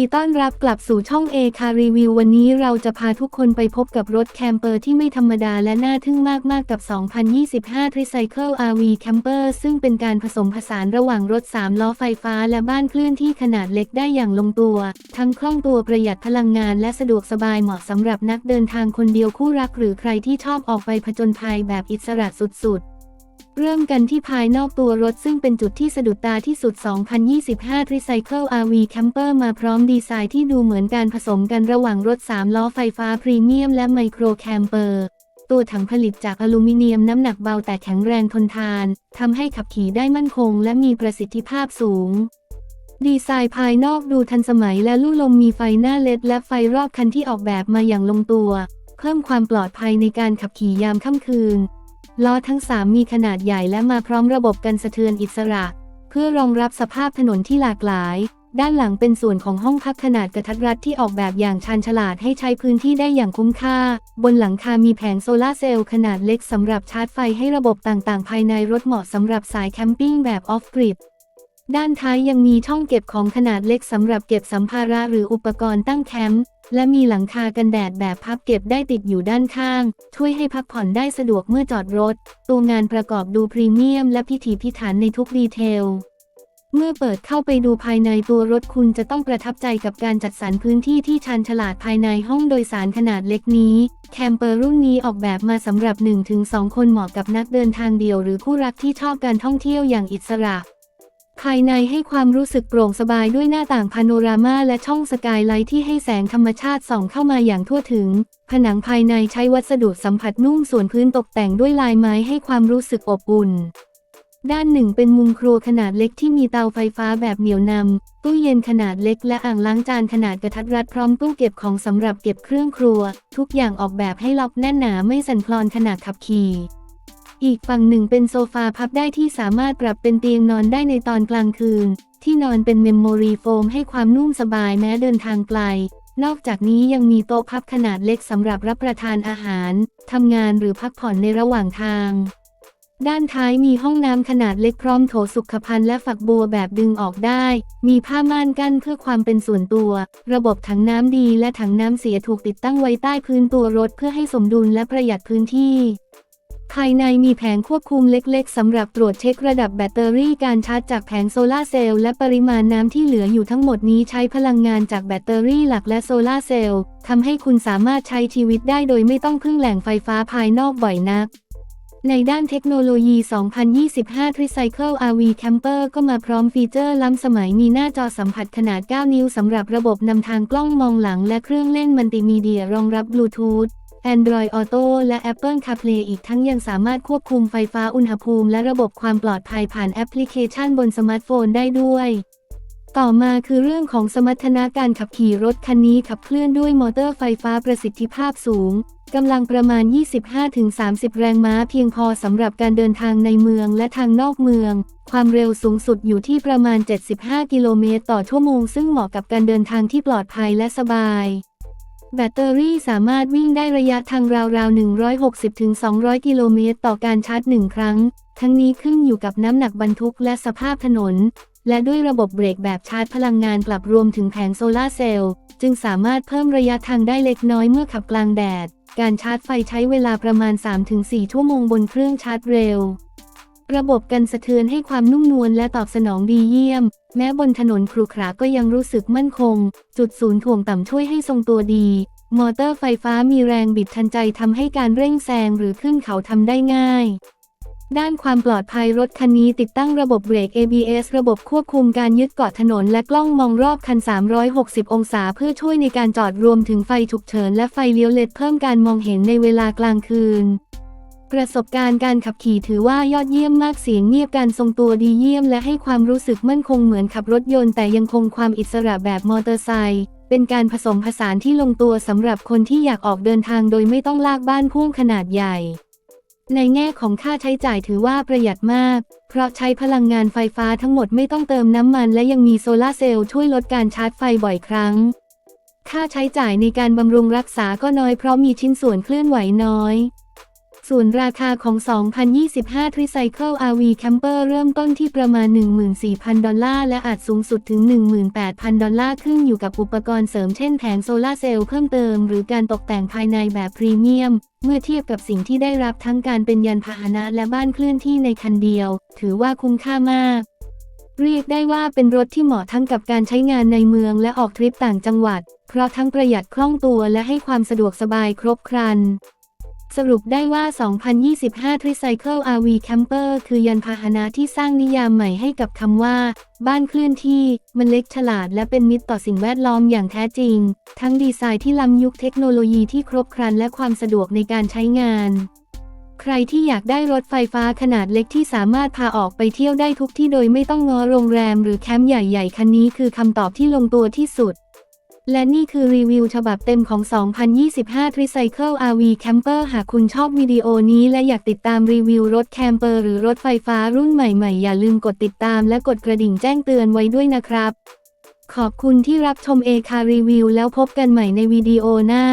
ดีต้อนรับกลับสู่ช่องเอคารีวิววันนี้เราจะพาทุกคนไปพบกับรถแคมเปอร์ที่ไม่ธรรมดาและน่าทึ่งมากๆกับ 2025 Tricycle RV Camper ซึ่งเป็นการผสมผสานระหว่างรถ 3 ล้อไฟฟ้าและบ้านเคลื่อนที่ขนาดเล็กได้อย่างลงตัว ทั้งคล่องตัวประหยัดพลังงานและสะดวกสบายเหมาะสำหรับนักเดินทางคนเดียวคู่รักหรือใครที่ชอบออกไปผจญภัยแบบอิสระสุดๆ เริ่มกันที่ภายนอกตัวรถซึ่งเป็นจุดที่สะดุดตาที่สุด 2025 Tricycle RV Camper มาพร้อมดีไซน์ที่ดูเหมือนการผสมกันระหว่างรถ 3 ล้อไฟฟ้าพรีเมียมและไมโครแคมเปอร์ ตัวถังผลิตจากอลูมิเนียมน้ำหนักเบาแต่แข็งแรงทนทาน ทำให้ขับขี่ได้มั่นคงและมีประสิทธิภาพสูง ดีไซน์ภายนอกดูทันสมัยและลู่ลมมีไฟหน้าเลดและไฟรอบคันที่ออกแบบมาอย่างลงตัว เพิ่มความปลอดภัยในการขับขี่ยามค่ำคืน ล้อทั้ง 3 มีขนาดใหญ่และมาพร้อมระบบกันสะเทือนอิสระ เพื่อรองรับสภาพถนนที่หลากหลาย ด้านหลังเป็นส่วนของห้องพักขนาดกระทัดรัดที่ออกแบบอย่างชาญฉลาดให้ใช้พื้นที่ได้อย่างคุ้มค่า บนหลังคามีแผงโซลาร์เซลล์ขนาดเล็กสำหรับชาร์จไฟให้ระบบต่างๆ ภายในรถเหมาะสำหรับสายแคมปิ้งแบบออฟกริดด้านท้ายยังมีช่องเก็บของขนาดเล็กสำหรับเก็บสัมภาระหรืออุปกรณ์ตั้งแคมป์ และมีหลังคากันแดดแบบพับเก็บได้ติดอยู่ด้านข้าง ช่วยให้พักผ่อนได้สะดวกเมื่อจอดรถ ตัวงานประกอบดูพรีเมียมและพิถีพิถันในทุกดีเทล เมื่อเปิดเข้าไปดูภายในตัวรถคุณจะต้องประทับใจกับการจัดสรรพื้นที่ที่ชาญฉลาดภายในห้องโดยสารขนาดเล็กนี้ แคมเปอร์รุ่นนี้ออกแบบมาสำหรับ 1-2 คนเหมาะกับนักเดินทางเดี่ยว หรือคู่รักที่ชอบการท่องเที่ยวอย่างอิสระ ภายในให้ความรู้สึกโปร่งสบายด้วยหน้าต่างพาโนรามาและช่องสกายไลท์ที่ให้แสงธรรมชาติส่องเข้ามาอย่างทั่วถึง ผนังภายในใช้วัสดุสัมผัสนุ่มส่วนพื้นตกแต่งด้วยลายไม้ให้ความรู้สึกอบอุ่น ด้านหนึ่งเป็นมุมครัวขนาดเล็กที่มีเตาไฟฟ้าแบบเหนียวนำ ตู้เย็นขนาดเล็กและอ่างล้างจานขนาดกระทัดรัดพร้อมตู้เก็บของสำหรับเก็บเครื่องครัว ทุกอย่างออกแบบให้ล็อกแน่นหนาไม่สั่นคลอนขณะขับขี่ อีกฝั่งหนึ่งเป็นโซฟาพับได้ที่สามารถปรับเป็นเตียงนอนได้ในตอนกลางคืน ที่นอนเป็นเมมโมรีโฟมให้ความนุ่มสบายแม้เดินทางไกล นอกจากนี้ยังมีโต๊ะพับขนาดเล็กสำหรับรับประทานอาหารทำงานหรือพักผ่อนในระหว่างทาง ด้านท้ายมีห้องน้ำขนาดเล็กพร้อมโถสุขภัณฑ์และฝักบัวแบบดึงออกได้ มีผ้าม่านกั้นเพื่อความเป็นส่วนตัว ระบบถังน้ำดีและถังน้ำเสียถูกติดตั้งไว้ใต้พื้นตัวรถเพื่อให้สมดุลและประหยัดพื้นที่ ภายในมีแผงควบคุมเล็กๆสำหรับตรวจเช็คระดับแบตเตอรี่การชาร์จจากแผงโซลาเซลล์และปริมาณน้ำที่เหลืออยู่ทั้งหมดนี้ใช้พลังงานจากแบตเตอรี่หลักและโซลาเซลล์ทำให้คุณสามารถใช้ชีวิตได้โดยไม่ต้องพึ่งแหล่งไฟฟ้าภายนอกบ่อยนัก ในด้านเทคโนโลยี 2025 Tricycle RV Camper ก็มาพร้อมฟีเจอร์ล้ำสมัยมีหน้าจอสัมผัสขนาด 9 นิ้วสำหรับระบบนำทางกล้องมองหลังและเครื่องเล่นมัลติมีเดียรองรับบลูทูธ Android Auto และ Apple CarPlay อีกทั้งยังสามารถควบคุมไฟฟ้าอุณหภูมิและระบบความปลอดภัยผ่านแอปพลิเคชันบนสมาร์ทโฟนได้ด้วย ต่อมาคือเรื่องของสมรรถนะการขับขี่รถคันนี้ขับเคลื่อนด้วยมอเตอร์ไฟฟ้าประสิทธิภาพสูงกำลังประมาณ 25-30 แรงม้าเพียงพอสำหรับการเดินทางในเมืองและทางนอกเมือง ความเร็วสูงสุดอยู่ที่ประมาณ 75 กิโลเมตรต่อชั่วโมง ซึ่งเหมาะกับการเดินทางที่ปลอดภัยและสบาย แบตเตอรี่สามารถวิ่งได้ระยะทางราวๆ 160-200 กิโลเมตร ต่อการชาร์จหนึ่งครั้ง ทั้งนี้ขึ้นอยู่กับน้ำหนักบรรทุกและสภาพถนน และด้วยระบบเบรกแบบชาร์จพลังงานกลับรวมถึงแผงโซลาร์เซลล์ จึงสามารถเพิ่มระยะทางได้เล็กน้อยเมื่อขับกลางแดด การชาร์จไฟใช้เวลาประมาณ 3-4 ชั่วโมงบนเครื่องชาร์จเร็ว ระบบกันสะเทือนให้ความนุ่มนวลและตอบสนองดีเยี่ยม แม้บนถนนครุขระก็ยังรู้สึกมั่นคง จุดศูนย์ถ่วงต่ำช่วยให้ทรงตัวดี มอเตอร์ไฟฟ้ามีแรงบิดทันใจทำให้การเร่งแซงหรือขึ้นเขาทำได้ง่าย ด้านความปลอดภัยรถคันนี้ติดตั้งระบบเบรก ABS ระบบควบคุมการยึดเกาะถนนและกล้องมองรอบคัน 360 องศาเพื่อช่วยในการจอดรวมถึงไฟฉุกเฉินและไฟเลี้ยวเลดเพิ่มการมองเห็นในเวลากลางคืน ประสบการณ์การขับขี่ถือว่ายอดเยี่ยมมากเสียงเงียบการทรงตัวดีเยี่ยมและให้ความรู้สึกมั่นคงเหมือนขับรถยนต์แต่ยังคงความอิสระแบบมอเตอร์ไซค์เป็นการผสมผสานที่ลงตัวสำหรับคนที่อยากออกเดินทางโดยไม่ต้องลากบ้านพ่วงขนาดใหญ่ ในแง่ของค่าใช้จ่ายถือว่าประหยัดมาก เพราะใช้พลังงานไฟฟ้าทั้งหมดไม่ต้องเติมน้ำมัน และยังมีโซลาเซลล์ช่วยลดการชาร์จไฟบ่อยครั้ง ค่าใช้จ่ายในการบำรุงรักษาก็น้อยเพราะมีชิ้นส่วนเคลื่อนไหวน้อย ส่วนราคาของ 2025 Tricycle RV Camper เริ่มต้นที่ประมาณ 14,000 ดอลลาร์ และอาจสูงสุดถึง 18,000 ดอลลาร์ ขึ้นอยู่กับอุปกรณ์เสริมเช่นแผงโซลาเซลล์เพิ่มเติม หรือการตกแต่งภายในแบบพรีเมียม เมื่อเทียบกับสิ่งที่ได้รับทั้งการเป็นยานพาหนะและบ้านเคลื่อนที่ในคันเดียว ถือว่าคุ้มค่ามาก เรียกได้ว่าเป็นรถที่เหมาะทั้งกับการใช้งานในเมืองและออกทริปต่างจังหวัด เพราะทั้งประหยัดคล่องตัวและให้ความสะดวกสบายครบครัน สรุปได้ว่า 2025 Tricycle RV Camper คือยานพาหนะที่สร้างนิยามใหม่ให้กับคำว่า บ้านเคลื่อนที่ มันเล็กฉลาดและเป็นมิตรต่อสิ่งแวดล้อมอย่างแท้จริง ทั้งดีไซน์ที่ล้ำยุคเทคโนโลยีที่ครบครันและความสะดวกในการใช้งาน ใครที่อยากได้รถไฟฟ้าขนาดเล็กที่สามารถพาออกไปเที่ยวได้ทุกที่โดยไม่ต้องง้อโรงแรมหรือแคมป์ใหญ่ ๆ คันนี้คือคำตอบที่ลงตัวที่สุด และนี่คือรีวิวฉบับเต็มของ 2025 Tricycle RV Camper หากคุณชอบวิดีโอนี้และอยากติดตามรีวิวรถแคมเปอร์หรือรถไฟฟ้ารุ่นใหม่ๆ อย่าลืมกดติดตามและกดกระดิ่งแจ้งเตือนไว้ด้วยนะครับ ขอบคุณที่รับชมเอคารีวิวแล้วพบกันใหม่ในวิดีโอหน้า